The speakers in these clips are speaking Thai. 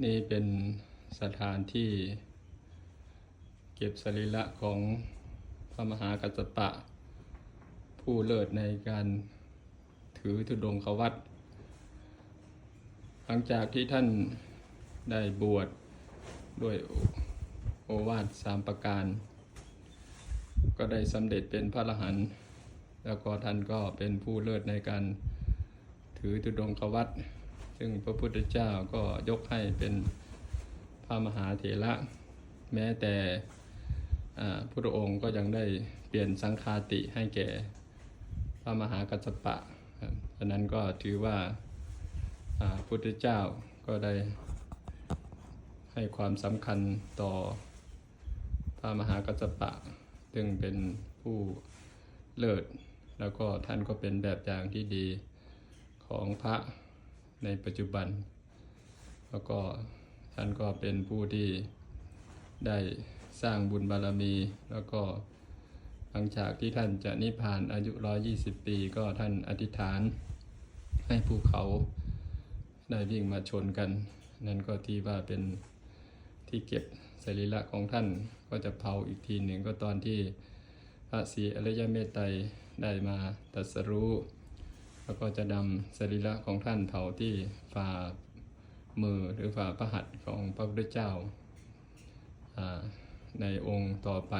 นี่เป็นสถานที่เก็บสรีระของพระมหากัสปะ ผู้เลิศในการถือธุดงควัตหลังจากที่ท่านได้บวชด้วยโอวาทสามประการ ก็ได้สำเร็จเป็นพระอรหันต์แล้วก็ท่านก็เป็นผู้เลิศในการถือธุดงควัต ซึ่งพระพุทธเจ้าก็ยกให้เป็นพระมหาเถระ แม้แต่พระองค์ก็ยังได้เปลี่ยนสังฆาติให้แก่พระมหากัสสปะครับฉะนั้นก็ถือว่าอ่าพุทธเจ้าก็ได้ให้ความสำคัญต่อพระมหากัสสปะ ซึ่งเป็นผู้เลิศ แล้วก็ท่านก็เป็นแบบอย่างที่ดีของพระ ในปัจจุบัน แล้วก็ท่านก็เป็นผู้ที่ได้สร้างบุญบารมี แล้วก็หลังจากที่ท่านจะนิพพานอายุ 120 ปีก็ท่านอธิษฐานให้ภูเขาได้วิ่งมาชนกัน นั่นก็ที่ว่าเป็นที่เก็บสรีระของท่านก็จะเผาอีกทีหนึ่งก็ตอนที่พระศรีอริยเมตไตรได้มาตรัสรู้ แล้วก็จะนำสรีระของท่านเผาที่ฝ่ามือหรือฝ่าพระหัตถ์ของพระพุทธเจ้าในองค์ต่อไป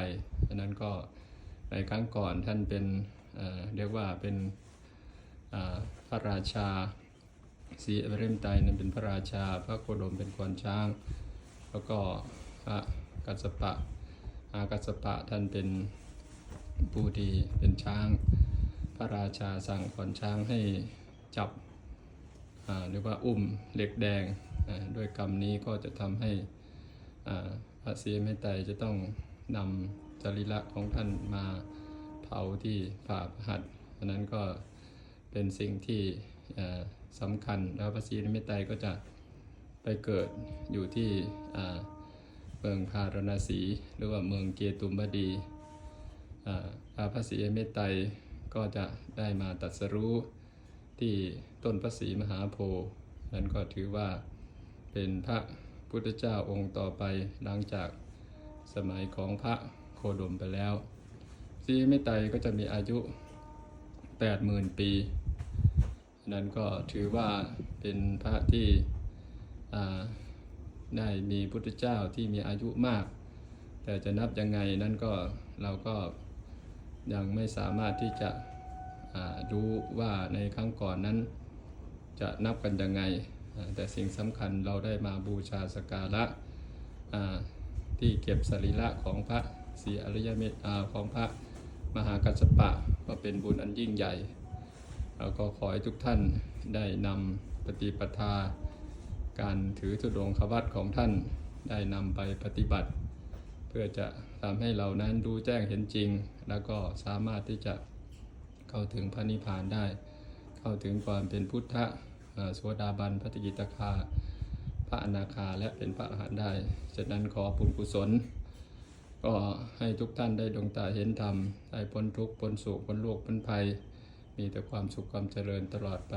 อันนั้นก็ในครั้งก่อนท่านเป็นเรียกว่าเป็นพระราชาสีอเริมไตนั้นเป็นพระราชา พระโคดมเป็นกวนช้าง แล้วก็พระกัสสปะอากัสสปะท่านเป็นผู้ที่เป็นช้าง พระราชาสั่งขอนช้างให้จับหรือว่าอุ้มเหล็กแดงด้วยกรรมนี้ก็จะทำให้พระศรีเมตไตรจะต้องนำจริระของท่านมาเผาที่ฝ่าพระหัตถ์อันนั้นก็เป็นสิ่งที่อ่าสำคัญแล้วพระศรีเมตไตรก็จะไปเกิดอยู่ที่เมืองพาราณสีหรือว่าเมืองเกตุมบดีอาพระศรีเมตไตร ก็จะได้มาตรัสรู้ที่ต้นพระศรีมหาโพธิ์นั้นก็ถือว่าเป็นพระพุทธเจ้าองค์ต่อไปหลังจากสมัยของพระโคดมไปแล้วศรีเมตไตก็จะมีอายุ 80,000 ปีนั้นก็ถือว่าเป็นพระที่ได้มีพุทธเจ้าที่มีอายุมาก แต่จะนับยังไงนั่นก็เราก็ ยังไม่สามารถที่จะรู้ว่าในครั้งก่อนนั้นจะนับกันยังไง แต่สิ่งสำคัญเราได้มาบูชาสการะที่เก็บสรีระของพระศรีอริยเมตของพระมหากัสสปะก็เป็นบุญอันยิ่งใหญ่แล้วก็ขอให้ทุกท่านได้นำปฏิปทา การถือธุดงควัตของท่านได้นำไปปฏิบัติ พื่อจะทำให้เรานั้นรู้แจ้งเห็นจริง แล้วก็สามารถที่จะเข้าถึงพระนิพพานได้ เข้าถึงความเป็นพุทธะเอ่อโสดาบันพระติกิตคา พระอนาคาและเป็นพระอรหันต์ได้ฉะนั้นขอบุญกุศล ก็ให้ทุกท่านได้ดวงตาเห็นธรรมได้พ้นทุกข์พ้นสุขพ้นโลกพ้นภัย มีแต่ความสุขความเจริญตลอดไป